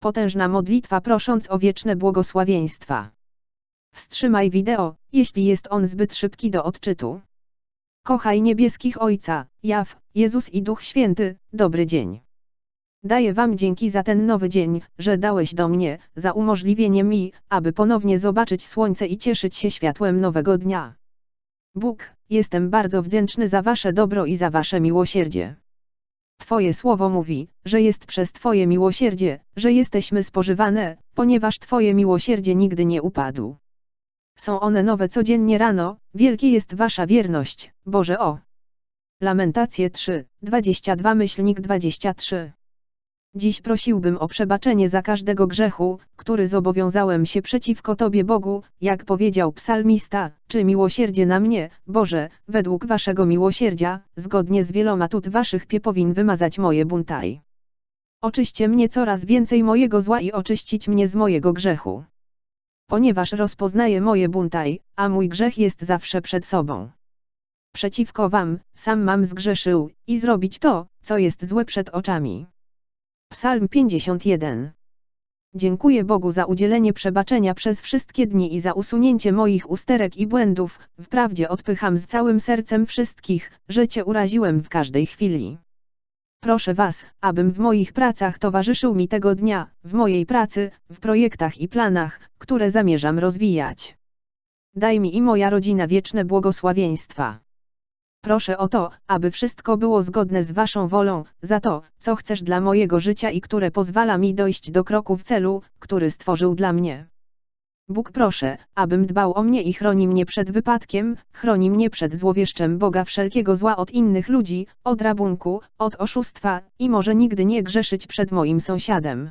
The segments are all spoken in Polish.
Potężna modlitwa prosząc o wieczne błogosławieństwa. Wstrzymaj wideo, jeśli jest on zbyt szybki do odczytu. Kochaj niebieskich Ojca, Jaw, Jezus i Duch Święty, dobry dzień. Daję Wam dzięki za ten nowy dzień, że dałeś do mnie, za umożliwienie mi, aby ponownie zobaczyć słońce i cieszyć się światłem nowego dnia. Bóg, jestem bardzo wdzięczny za Wasze dobro i za Wasze miłosierdzie. Twoje słowo mówi, że jest przez Twoje miłosierdzie, że jesteśmy spożywane, ponieważ Twoje miłosierdzie nigdy nie upadł. Są one nowe codziennie rano, wielkie jest Wasza wierność, Boże o. Lamentacje 3, 22 myślnik 23 Dziś prosiłbym o przebaczenie za każdego grzechu, który zobowiązałem się przeciwko Tobie Bogu, jak powiedział psalmista, czy miłosierdzie na mnie, Boże, według Waszego miłosierdzia, zgodnie z wieloma tut Waszych pie powin wymazać moje buntaj. Oczyście mnie coraz więcej mojego zła i oczyścić mnie z mojego grzechu. Ponieważ rozpoznaję moje buntaj, a mój grzech jest zawsze przed sobą. Przeciwko Wam, sam mam zgrzeszył, i zrobić to, co jest złe przed oczami. Psalm 51. Dziękuję Bogu za udzielenie przebaczenia przez wszystkie dni i za usunięcie moich usterek i błędów. Wprawdzie odpycham z całym sercem wszystkich, że Cię uraziłem w każdej chwili. Proszę Was, abym w moich pracach towarzyszył mi tego dnia, w mojej pracy, w projektach i planach, które zamierzam rozwijać. Daj mi i moja rodzina wieczne błogosławieństwa. Proszę o to, aby wszystko było zgodne z Waszą wolą, za to, co chcesz dla mojego życia i które pozwala mi dojść do kroku w celu, który stworzył dla mnie. Bóg proszę, abym dbał o mnie i chroni mnie przed wypadkiem, chroni mnie przed złowieszczem Boga wszelkiego zła od innych ludzi, od rabunku, od oszustwa, i może nigdy nie grzeszyć przed moim sąsiadem.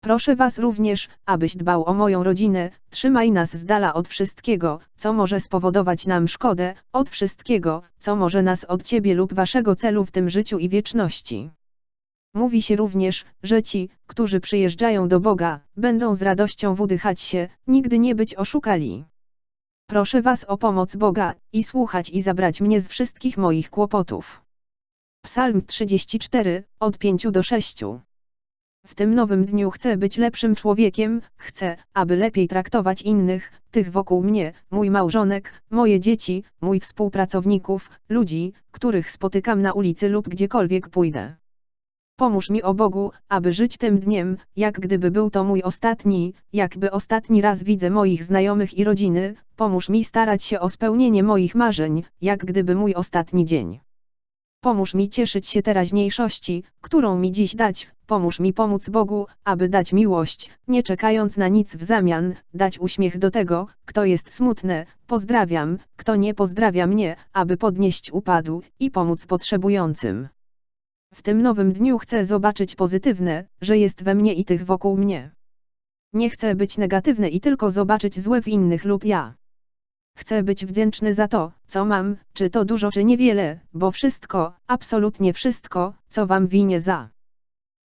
Proszę Was również, abyś dbał o moją rodzinę, trzymaj nas z dala od wszystkiego, co może spowodować nam szkodę, od wszystkiego, co może nas od Ciebie lub Waszego celu w tym życiu i wieczności. Mówi się również, że ci, którzy przyjeżdżają do Boga, będą z radością wdychać się, nigdy nie być oszukali. Proszę Was o pomoc Boga, i słuchać i zabrać mnie z wszystkich moich kłopotów. Psalm 34, od 5 do 6. W tym nowym dniu chcę być lepszym człowiekiem, chcę, aby lepiej traktować innych, tych wokół mnie, mój małżonek, moje dzieci, mój współpracowników, ludzi, których spotykam na ulicy lub gdziekolwiek pójdę. Pomóż mi o Bogu, aby żyć tym dniem, jak gdyby był to mój ostatni, jakby ostatni raz widzę moich znajomych i rodziny, pomóż mi starać się o spełnienie moich marzeń, jak gdyby mój ostatni dzień. Pomóż mi cieszyć się teraźniejszości, którą mi dziś dać, pomóż mi pomóc Bogu, aby dać miłość, nie czekając na nic w zamian, dać uśmiech do tego, kto jest smutny, pozdrawiam, kto nie pozdrawia mnie, aby podnieść upadł, i pomóc potrzebującym. W tym nowym dniu chcę zobaczyć pozytywne, że jest we mnie i tych wokół mnie. Nie chcę być negatywny i tylko zobaczyć złe w innych lub ja. Chcę być wdzięczny za to, co mam, czy to dużo czy niewiele, bo wszystko, absolutnie wszystko, co wam winie za.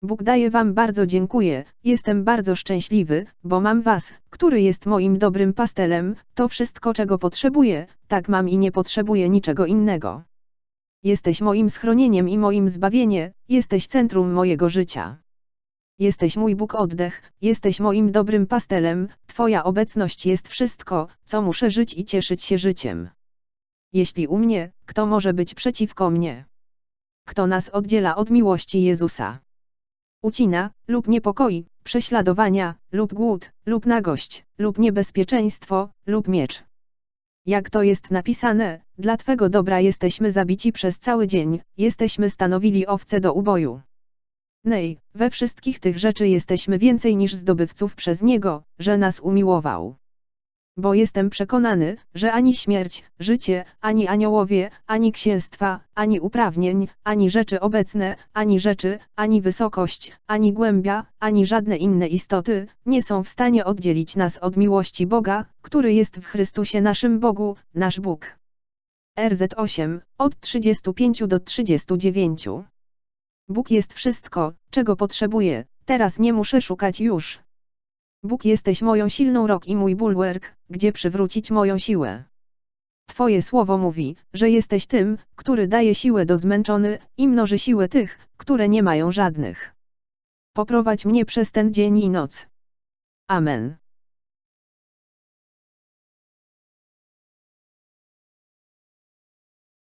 Bóg daje wam bardzo dziękuję, jestem bardzo szczęśliwy, bo mam was, który jest moim dobrym pastelem, to wszystko czego potrzebuję, tak mam i nie potrzebuję niczego innego. Jesteś moim schronieniem i moim zbawienie, jesteś centrum mojego życia. Jesteś mój Bóg oddech, jesteś moim dobrym pastelem, Twoja obecność jest wszystko, co muszę żyć i cieszyć się życiem. Jeśli u mnie, kto może być przeciwko mnie? Kto nas oddziela od miłości Jezusa? Ucina, lub niepokoi, prześladowania, lub głód, lub nagość, lub niebezpieczeństwo, lub miecz. Jak to jest napisane, dla Twego dobra jesteśmy zabici przez cały dzień, jesteśmy stanowili owce do uboju. Nej, we wszystkich tych rzeczy jesteśmy więcej niż zdobywców przez Niego, że nas umiłował. Bo jestem przekonany, że ani śmierć, życie, ani aniołowie, ani księstwa, ani uprawnień, ani rzeczy obecne, ani rzeczy, ani wysokość, ani głębia, ani żadne inne istoty, nie są w stanie oddzielić nas od miłości Boga, który jest w Chrystusie naszym Bogu, nasz Bóg. RZ 8, od 35 do 39. Bóg jest wszystko, czego potrzebuję, teraz nie muszę szukać już. Bóg jesteś moją silną rok i mój bulwark, gdzie przywrócić moją siłę. Twoje słowo mówi, że jesteś tym, który daje siłę do zmęczony, i mnoży siłę tych, które nie mają żadnych. Poprowadź mnie przez ten dzień i noc. Amen.